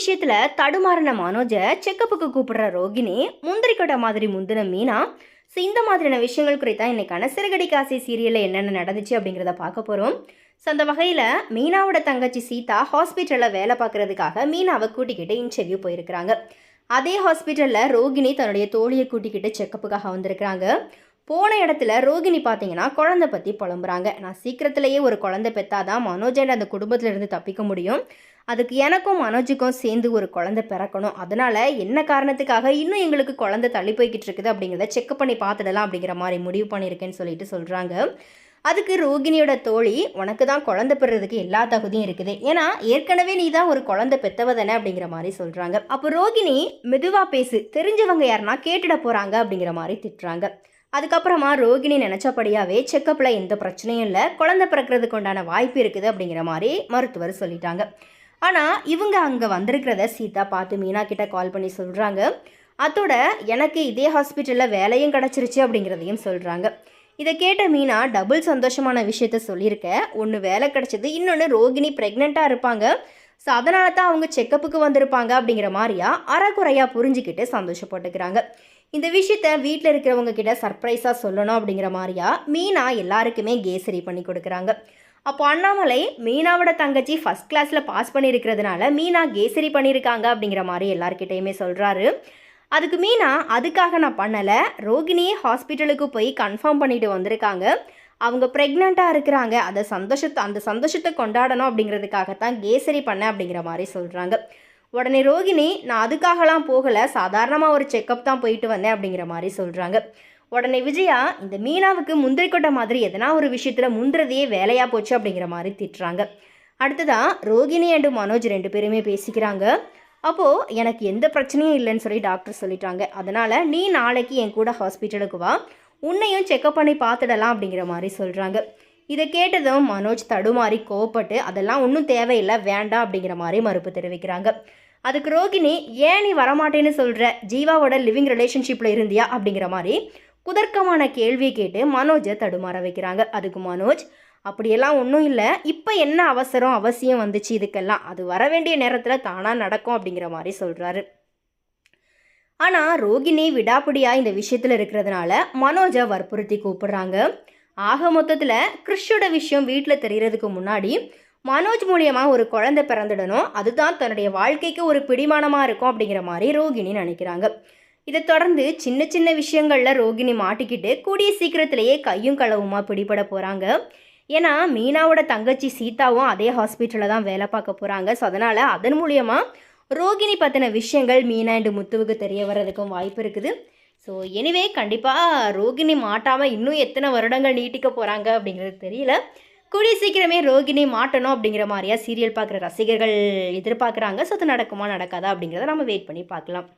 விஷயத்துல தடுமாறின மனோஜை செக்கப்புக்கு கூப்பிடுற ரோகிணி முந்திரி கொட்டை மாதிரி முந்தின மீனா. ஸோ இந்த மாதிரியான விஷயங்கள் குறித்தா இன்னைக்கான சிறுகடி காசி சீரியலில் என்னென்ன நடந்துச்சு அப்படிங்கிறத பார்க்க போகிறோம் ஸோ அந்த வகையில் மீனாவோட தங்கச்சி சீதா ஹாஸ்பிட்டலில் வேலை பார்க்குறதுக்காக மீனாவை கூட்டிக்கிட்டு இன்டர்வியூ போயிருக்கிறாங்க. அதே ஹாஸ்பிட்டலில் ரோகிணி தன்னுடைய தோழியை கூட்டிக்கிட்டு செக்கப்புக்காக வந்திருக்கிறாங்க. போன இடத்துல ரோகிணி பார்த்தீங்கன்னா குழந்தை பற்றி புலம்புறாங்க. நான் சீக்கிரத்திலேயே ஒரு குழந்தை பெற்றாதான் மனோஜன் அந்த குடும்பத்திலேருந்து தப்பிக்க முடியும். அதுக்கு எனக்கும் மனோஜுக்கும் சேர்ந்து ஒரு குழந்தை பிறக்கணும். அதனால் என்ன காரணத்துக்காக இன்னும் எங்களுக்கு குழந்தை தள்ளி போய்கிட்டு இருக்குது அப்படிங்கிறத செக் பண்ணி பார்த்துடலாம் அப்படிங்கிற மாதிரி முடிவு பண்ணியிருக்கேன்னு சொல்லிட்டு சொல்கிறாங்க அதுக்கு ரோகிணியோட தோழி உனக்கு தான் குழந்தை பெறுறதுக்கு எல்லா தகுதியும் இருக்குது. ஏன்னா ஏற்கனவே நீ தான் ஒரு குழந்தை பெத்தவ தானே அப்படிங்கிற மாதிரி சொல்கிறாங்க அப்போ ரோகிணி மெதுவாக பேசு. தெரிஞ்சவங்க யாருன்னா கேட்டுட போகிறாங்க அப்படிங்கிற மாதிரி திட்டுறாங்க. அதுக்கப்புறமா ரோகிணி நினச்சபடியாவே செக்கப்பில் எந்த பிரச்சனையும் இல்லை. குழந்தை பிறக்கிறதுக்கு உண்டான வாய்ப்பு இருக்குது அப்படிங்கிற மாதிரி மருத்துவர் சொல்லிட்டாங்க. ஆனால் இவங்க அங்கே வந்திருக்கிறத சீதா பார்த்து மீனா கிட்ட கால் பண்ணி சொல்கிறாங்க அதோட எனக்கு இதே ஹாஸ்பிட்டலில் வேலையும் கிடச்சிருச்சு அப்படிங்கிறதையும் சொல்கிறாங்க இதை கேட்ட மீனா டபுள் சந்தோஷமான விஷயத்த சொல்லியிருக்க. ஒன்று வேலை கிடச்சிது இன்னொன்று ரோகிணி ப்ரெக்னெண்ட்டாக இருப்பாங்க. ஸோ அதனால தான் அவங்க செக்கப்புக்கு வந்திருப்பாங்க அப்படிங்கிற மாதிரியா அறக்குறையாக புரிஞ்சுக்கிட்டு சந்தோஷப்பட்டுக்கிறாங்க. இந்த விஷயத்த வீட்டில் இருக்கிறவங்க கிட்ட சர்ப்ரைஸாக சொல்லணும் அப்படிங்கிற மாதிரியா? மீனா எல்லாருக்குமே கேசரி பண்ணி கொடுக்குறாங்க. அப்போ அண்ணாமலை மீனாவோட தங்கச்சி ஃபஸ்ட் கிளாஸில் பாஸ் பண்ணியிருக்கிறதுனால மீனா கேசரி பண்ணியிருக்காங்க அப்படிங்கிற மாதிரி எல்லாருக்கிட்டையுமே சொல்கிறாரு அதுக்கு மீனா அதுக்காக நான் பண்ணலை. ரோகிணியே ஹாஸ்பிட்டலுக்கு போய் கன்ஃபார்ம் பண்ணிட்டு வந்திருக்காங்க. அவங்க ப்ரெக்னெண்ட்டாக இருக்கிறாங்க. அதை சந்தோஷத்தை அந்த சந்தோஷத்தை கொண்டாடணும் அப்படிங்கிறதுக்காகத்தான் கேசரி பண்ண அப்படிங்கிற மாதிரி சொல்கிறாங்க உடனே ரோகிணி நான் அதுக்காகலாம் போகலை. சாதாரணமாக ஒரு செக்கப் தான் போயிட்டு வந்தேன் அப்படிங்கிற மாதிரி சொல்கிறாங்க உடனே விஜயா இந்த மீனாவுக்கு முந்திரி கொட்டை மாதிரி எதனா ஒரு விஷயத்தில் முந்துறதையே வேலையாக போச்சு அப்படிங்கிற மாதிரி திட்டுறாங்க. அடுத்ததாக ரோகிணி அண்டு மனோஜ் ரெண்டு பேருமே பேசிக்கிறாங்க. அப்போது எனக்கு எந்த பிரச்சனையும் இல்லைன்னு சொல்லி டாக்டர் சொல்லிட்டாங்க. அதனால் நீ நாளைக்கு என் கூட ஹாஸ்பிட்டலுக்கு வா. உன்னையும் செக்கப் பண்ணி பார்த்துடலாம் அப்படிங்கிற மாதிரி சொல்கிறாங்க இதை கேட்டதும் மனோஜ் தடுமாறி கோவப்பட்டு அதெல்லாம் ஒன்றும் தேவையில்லை வேண்டாம் அப்படிங்கிற மாதிரி மறுப்பு தெரிவிக்கிறாங்க. அதுக்கு ரோகிணி ஏன் நீ வரமாட்டேன்னு சொல்கிற ஜீவாவோட லிவிங் ரிலேஷன்ஷிப்பில் இருந்தியா? அப்படிங்கிற மாதிரி குதர்க்கமான கேள்வியை கேட்டு மனோஜை தடுமாற வைக்கிறாங்க. அதுக்கு மனோஜ் அப்படியெல்லாம் ஒன்றும் இல்லை. இப்போ என்ன அவசரம் அவசியம் வந்துச்சு இதுக்கெல்லாம்? அது வர வேண்டிய நேரத்தில் தானாக நடக்கும் அப்படிங்கிற மாதிரி சொல்கிறாரு ஆனால் ரோகிணி விடாப்பிடியாக இந்த விஷயத்தில் இருக்கிறதுனால மனோஜை வற்புறுத்தி கூப்பிடுறாங்க. ஆக மொத்தத்தில் கிறிஷோட விஷயம் வீட்டில் தெரிகிறதுக்கு முன்னாடி மனோஜ் மூலியமாக ஒரு குழந்தை பிறந்துடணும். அதுதான் தன்னுடைய வாழ்க்கைக்கு ஒரு பிடிமானமாக இருக்கும் அப்படிங்கிற மாதிரி ரோகிணி நினைக்கிறாங்க. இதை தொடர்ந்து சின்ன சின்ன விஷயங்களில் ரோகிணி மாட்டிக்கிட்டு கூடிய சீக்கிரத்திலேயே கையும் களவுமாக பிடிபட போகிறாங்க ஏன்னா மீனாவோட தங்கச்சி சீதாவும் அதே ஹாஸ்பிட்டலில் தான் வேலை பார்க்க போகிறாங்க ஸோ அதனால் அதன் மூலியமாக ரோகிணி பற்றின விஷயங்கள் மீனா அண்டு முத்துவுக்கு தெரிய வர்றதுக்கும் வாய்ப்பு இருக்குது. ஸோ எனிவே கண்டிப்பாக ரோகிணி மாட்டாமல் இன்னும் எத்தனை வருடங்கள் நீட்டிக்க போகிறாங்க அப்படிங்கிறது தெரியல. கூடிய சீக்கிரமே ரோகிணி மாட்டணும் அப்படிங்கிற மாதிரியா சீரியல் பார்க்குற ரசிகர்கள் எதிர்பார்க்குறாங்க. ஸோ அது நடக்குமா நடக்காதா அப்படிங்கிறத நம்ம வெயிட் பண்ணி பார்க்கலாம்.